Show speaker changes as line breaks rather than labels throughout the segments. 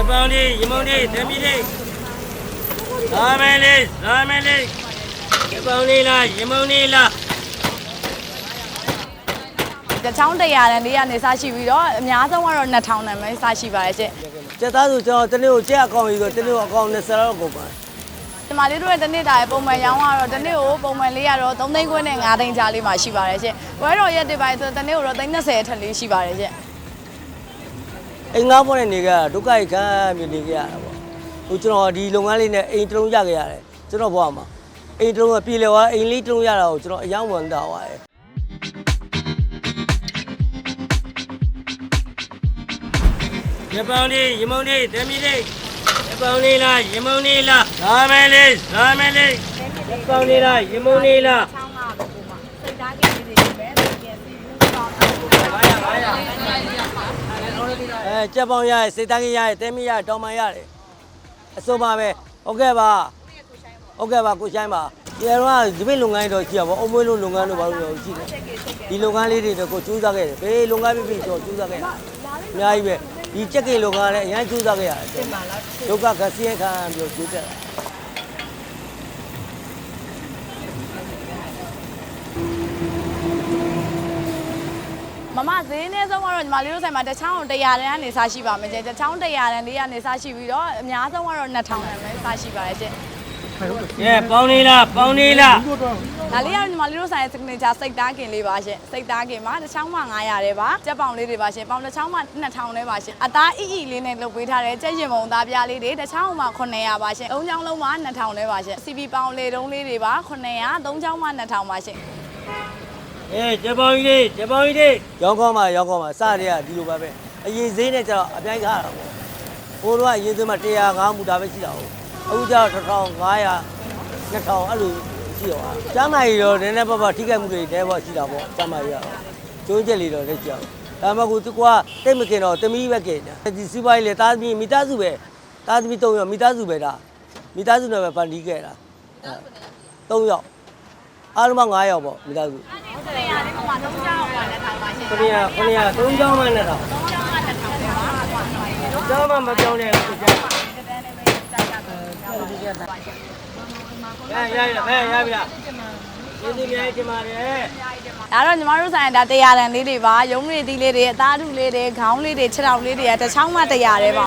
ဂျပန်လေးရမုန်လေးသမီးလေးလာမယ်လေးလာမယ်လေးဂျပန်လေးလားရမုန်လေးလား
တချောင်း100တန်လေးကနေစရှိပြီးတော့အများဆုံးကတော့2000တန်ပဲစရှိပါတယ်ရှင်
ကျက်သားဆိုကျွန်တော်တနေ့ကိုကျက်အကောင့်ယူဆိုတနေ့ကိုအကောင့်20လောက်ကုန်ပါ
ဒီမှာလေးတို့ရဲ့တနေ့တာရဲ့ပုံမှန်ရောင်းကတော့တနေ့ကိုပုံမှန်လေးကတော့3သိန်းခွဲနဲ့5သိန်းကြားလေးမှာရှိပါတယ်ရှင်ဝဲတော်ရက်တစ်ပိုင်းဆိုတနေ့ကိုတော့30အထက်လေးရှိပါတယ်ရှင်
အိမ်ငါးပေါ်နဲ့နေကြတာဒုက္ခကြီးခံပြီးနေကြရတာပေါ့ဟိုကျွန်တော်ဒီလုပ်ငန်းလေးနဲ့အိမ်တစ်လုံးရခဲ့ရတယ်ကျွန်တော်ဘဝမှာအိမ်တစ်လုံးကပြည်လဲသွားအိမ်လေးတစ်လုံးရတာကိုကျွန်တော်အယောင်ဝန်တာသွားတယ်
ဂျပန်လေးရမုန်လေးသမီးလေးဂျပန်လေးလားရမုန်လေးလားလာမယ်လေးလာမယ်လေးဂျပန်လေးလားရမုန်လေးလား
ချောင်းကပဲပုံမှာစိတ်သားကလေးတွေပဲသိကျစီဘူးပေါင်းတာ
အဲကြက်ပေါင်းရရဲ့စိတ်သားကြီးရရဲ့တဲမီရတောင်မှန်ရတယ်အစိုးပါပဲဟုတ်ကဲ့ပါဟုတ်ကဲ့ပါကိုရှိုင်းပါဒီတော့ဒီပိလုပ်ငန်းတော့ရှိရပါအုံမွေးလို့လုပ်ငန်းတော့ဘာလို့ရှိတယ်ဒီလုပ်ငန်းလေးတွေတော့ကိုကျူးစားခဲ့တယ်ဘေးလုပ်ငန်းပြပြတော့ကျူးစားခဲ့တာအများကြီးပဲဒီကြက်ကိလုပ်ငန်းလည်းအရင်ကျူးစားခဲ့ရတယ်ဒုက္ခကစီးခံပြီးကျူးတက်တာ
မမဈေးနည်းဆုံးကတော့ညီမလေးတို့ဆိုင်မှာတစ်ချောင်း100တန်းကနေစရှိပါမယ်ရှင်တစ်ချောင်း100တန်းလေးကနေစရှိပြီးတော့အများဆုံးကတော့2000တန်းပဲစရှိပါတယ်ရှင်
ကဲပေါင်းလေးလားပေါင်းလေးလား
ဒါလေးကတော့ညီမလေးတို့ဆိုင်ရဲ့ signature စိတ်သားကင်လေးပါရှင်စိတ်သားကင်မှာတစ်ချောင်းမှ900ရဲပါကြက်ပေါင်လေးတွေပါရှင်ပေါင်တစ်ချောင်းမှ2000လဲပါရှင်အသားအီအီလေးနဲ့လုပ်ပေးထားတဲ့ကြက်ရင်မုံသားပြားလေးတွေတစ်ချောင်းမှ900ပါရှင်အုံချောင်းလုံးမှ2000လဲပါရှင် CP ပေါင်လေတုံးလေးတွေပါ900သုံးချောင်းမှ2000ပါရှင်
အေးဂျပန်ကြီးလေးဂျပန်ကြီးလေး
ရောင်းကောင်းမှရောင်းကောင်းမှစရတဲ့ကဒီလိုပါပဲအရင်ဈေးနဲ့ကျတော့အပြိုင်ကားတာပေါ့ဟိုတော့အရင်ဈေးမှာ105မူတာပဲရှိတာဟုတ်အခုကျတော့1500 2000အဲ့လိုရှိတော့အားကျမ်းမာရီတော့နည်းနည်းပါးပါးထိခိုက်မှုတွေတဲပေါ့ရှိတာပေါ့ကျမ်းမာရီကတော့ကျိုးချက်လေးတော့လက်ကြောက်ဒါမှမဟုတ်ကွာတိတ်မခင်တော့တမီးပဲခင်တယ်ဒီစီးပွားရေးလေတာသမီးမိသားစုပဲတာသမီး၃ယောက်မိသားစုပဲဒါမိသားစုနဲ့ပဲပန်တီးခဲ့တာ၃ယောက် အားလုံး9ယောက်ပေါ့မိသားစု
900လေးပုံမှာသုံးချောင်းမှ2000ပါရှင်
ခဏရခဏရသုံးချောင်းမှနဲ့တော့
သုံးချောင်းမှ2000ပဲပါ
ချောင်းမှမပြောင်းနဲ့ကိုကြာရရရဖဲရပြီလားဒီဒီမြိုင်ကျမာတယ်
ဒါတော့ညီမတို့ဆိုင်ဒါ100တန်လေးတွေပါရုံးတွေသီးလေးတွေအသားထုလေးတွေခေါင်းလေးတွေခြေထောက်လေးတွေကတစ်ချောင်းမှ100ရဲပါ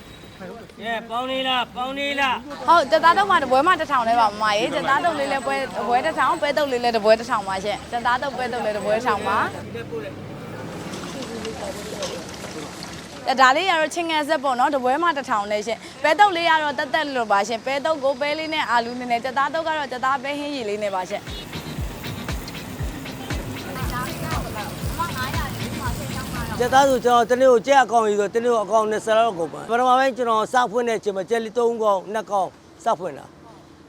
ကဲပေါင်းလေးလားပေါင်းလေးလား
ဟုတ်တက်သားတုံးမှတပွဲမှ1000လဲပါမမရေတက်သားတုံးလေးလည်းပွဲတပွဲ1000ပဲတုံးလေးလည်းတပွဲ1000ပါရှင်တက်သားတုံးပဲတုံးလည်းတပွဲ1000ပါအဲဒါလေးရတော့ချင်းငယ်ဆက်ပေါ့နော်တပွဲမှ1000နဲ့ရှင်ပဲတုံးလေးရတော့တက်တက်လို့ပါရှင်ပဲတုံးကိုပဲလေးနဲ့အာလူနဲ့တက်သားတုံးကတော့တက်သားပဲဟင်းရည်လေးနဲ့ပါရှင်
ကျက်သားဆိုကျွန်တော်တနေ့ကိုကျက်အကောင့်ယူဆိုတနေ့ကိုအကောင့်20လောက်ကုန်ပါပထမပိုင်းကျွန်တော်စဖွင့်တဲ့ချိန်မှာကျက်လေး3កောင်း2កောင်းစဖွင့်တာ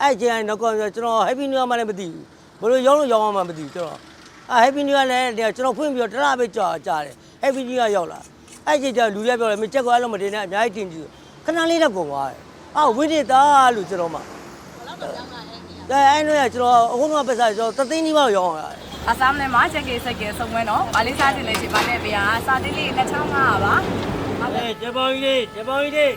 အဲ့ချိန်ကနေတော့ကျွန်တော် Happy New Year မှလည်းမသိဘူးဘလို့ရောင်းလို့ရောင်းမှမသိဘူးကျွန်တော်အဲ Happy New Year လည်းကျွန်တော်ဖွင့်ပြီးတော့တစ်လားပဲကြာကြာတယ် Happy New Year ရောက်လာအဲ့ချိန်ကျလူရက်ပြောတယ်မကျက်ကောအဲ့လိုမတင်နဲ့အများကြီးတင်ကြည့်ခဏလေးတော့ကုန်သွားတယ်အော်ဝိနစ်သားလို့ကျွန်တော်မှအဲအဲ့တော့ကျွန်တော်အခုတော့ပတ်စားကျွန်တော်သသိန်းကြီးမှရောင်းရတယ်
အစားမလဲမှာချက်ကေစက်ကေစုံဝဲနော်ဗာလေးစားတင်လေးရှင်ဗာနဲ့ပြာစာတိလေး2500ပါ
အေးဂျပန်ကြီးလေးဂျပန်ကြီးလေး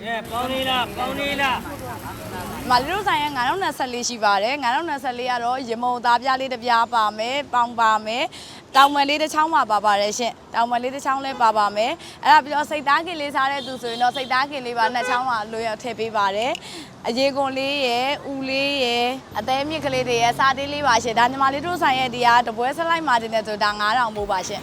ကဲပေါင်းလေးလားပေါင်းလေး လား
မလေးတို့ဆိုင်ရ9024ရှိပါတယ်9024ကတော့ရမုံသားပြားလေးတစ်ပြားပါမယ်ပေါင်ပါမယ်တောင်မလေးတစ်ချောင်းပါပါပါတယ်ရှင်တောင်မလေးတစ်ချောင်းလည်းပါပါမယ်အဲ့ဒါပြီးတော့စိတ်သားကင်လေးစားတဲ့သူဆိုရင်တော့စိတ်သားကင်လေးပါနှစ်ချောင်းပါလွယ်ထည့်ပေးပါတယ်အရေးကွန်လေးရယ်ဦးလေးရယ်အသေးမြစ်ကလေးတွေရယ်စားသေးလေးပါရှင်ဒါညီမလေးတို့ဆိုင်ရဲ့ဒီကတပွဲဆလိုက်မာတင်နေဆိုဒါ9000ပို့ပါရှင်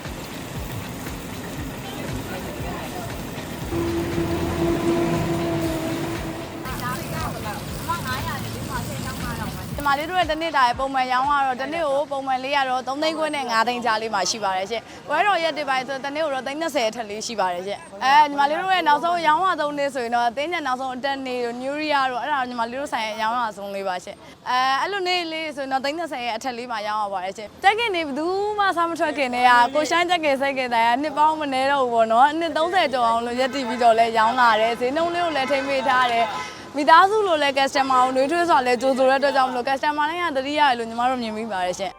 မှာလေးတို့ရဲ့တနေ့တာရဲ့ပုံမှန်ရောင်းကတော့တနေ့ကိုပုံမှန်လေးရတော့3သိန်းခွဲနဲ့5သိန်းကြားလေးမှာရှိပါတယ်ရှင်။ဝဲတော်ရက်တစ်ပိုင်းဆိုတနေ့ကိုတော့သိန်း30အထက်လေးရှိပါတယ်ရှင်။အဲညီမလေးတို့ရဲ့နောက်ဆုံးရောင်းရဆုံးနေ့ဆိုရင်တော့တင်းညက်နောက်ဆုံးအတက်နေ့တို့ New Year တို့အဲ့ဒါညီမလေးတို့ဆိုင်ရဲ့ရောင်းရဆုံးလေးပါရှင်။အဲအဲ့လိုနေ့လေးဆိုရင်တော့သိန်း30ရဲ့အထက်လေးမှာရောင်းရပါတယ်ရှင်။တက်ကင်နေဘယ်သူမှစားမထွက်ခင်နေရကိုရှိုင်းတက်ကင်စိတ်ကင်တိုင်ကနှစ်ပေါင်းမနေတော့ဘူးပေါ့နော်။နှစ်30ကျော်အောင်လို့ရက်တည်ပြီးတော့လဲရောင်းလာတယ်။ဈေးနှုန်းလေးကိုလည်းထိမ့်ပေးထားတယ်။ မိသားစုလိုလဲ customer ကိုနှွေးထွေးစွာလဲကြိုဆိုရတဲ့အတွက်ကြောင့်မလို့ customer တိုင်းကတတိယရလို့ညီမတို့မြင်မိပါတယ်ရှင်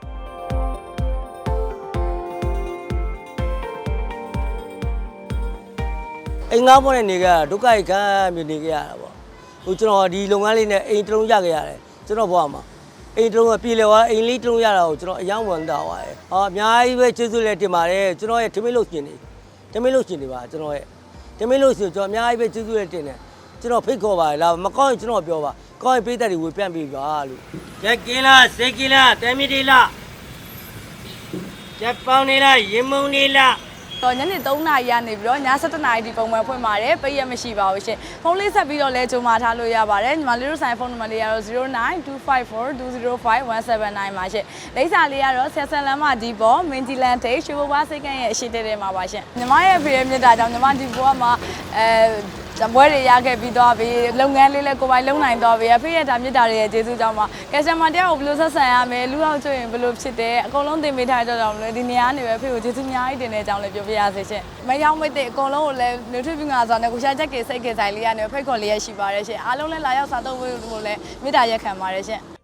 အိမ်ငါးပေါ်နဲ့နေကြရတာဒုက္ခရိခံပြီးနေကြရတာပေါ့ဟိုကျွန်တော်ဒီလုပ်ငန်းလေးနဲ့အိမ်တစ်လုံးရခဲ့ရတယ်ကျွန်တော်ဘဝမှာအိမ်တစ်လုံးကပြည်လေသွားအိမ်လေးတစ်လုံးရတာကိုကျွန်တော်အယောင်းဝန်တာပါရဲ့ဟာအများကြီးပဲကျေးဇူးလည်းတင်ပါတယ်ကျွန်တော်ရဲ့ထမင်းလို့ရှင်နေထမင်းလို့ရှင်နေပါကျွန်တော်ရဲ့ထမင်းလို့ရှင်ကျွန်တော်အများကြီးပဲကျေးဇူးလည်းတင်တယ် ကျွန်တော်ဖိတ်ခေါ်ပါတယ်လားမကောင်းရင်ကျွန်တော်ပြောပါကောင်းရင်ပေးတဲ့တွေဝေပြန်ပေးပါလို့
ရက်ကင်းလားစိတ်ကင်းလားတမီဒီလားရက်ပေါင်းနေလားရင်မုံနေလား
တော့ညနေ3နာရီကနေပြီးတော့ည7နာရီဒီပုံမှန်ဖွင့်ပါတယ်ပိတ်ရမရှိပါဘူးရှင်ဖုန်းလေးဆက်ပြီးတော့လဲကြုံမာထားလို့ရပါတယ်ညီမလေးတို့ဆိုင်ဖုန်းနံပါတ်လေးကတော့092542051779ပါရှင်လိပ်စာလေးကတော့ဆက်ဆက်လမ်းမဒီပေါ်မင်းဂျီလန်ဒေးရှိုးဘွားစိတ်ကန်းရဲ့အရှိတဲတဲမှာပါရှင်ညီမရဲ့ဖေရဲ့မြတ်တာကြောင့်ညီမဒီဘောကမှာအဲ ဇပွဲတွေရခဲ့ပြီးတော့ပြီးလုပ်ငန်းလေးလည်းကိုယ်ပိုင်လုပ်နိုင်တော့ပြီးဖေရဲ့ဒါမြတ်တာတွေရဲ့ကျေးဇူးကြောင့်ပါကက်စတမာတယောက်ကိုဘယ်လိုဆက်ဆံရမလဲလူအောင်ကျွရင်ဘယ်လိုဖြစ်တယ်အကုန်လုံးသင်ပေးထားကြတော့မလို့ဒီနေရာကနေပဲဖေကိုကျေးဇူးအများကြီးတင်တဲ့အကြောင်းလည်းပြောပြရစေရှင်မယောင်းမသိအကုန်လုံးကိုလည်း nutrition ငါဆိုတော့ကိုရှာချက်ကစိတ်ကဆိုင်လေးကနေဖိတ်ခေါ်လေးရရှိပါတယ်ရှင်အားလုံးလည်းလာရောက်စားသုံးဖို့လည်းမေတ္တာရက်ခံပါတယ်ရှင်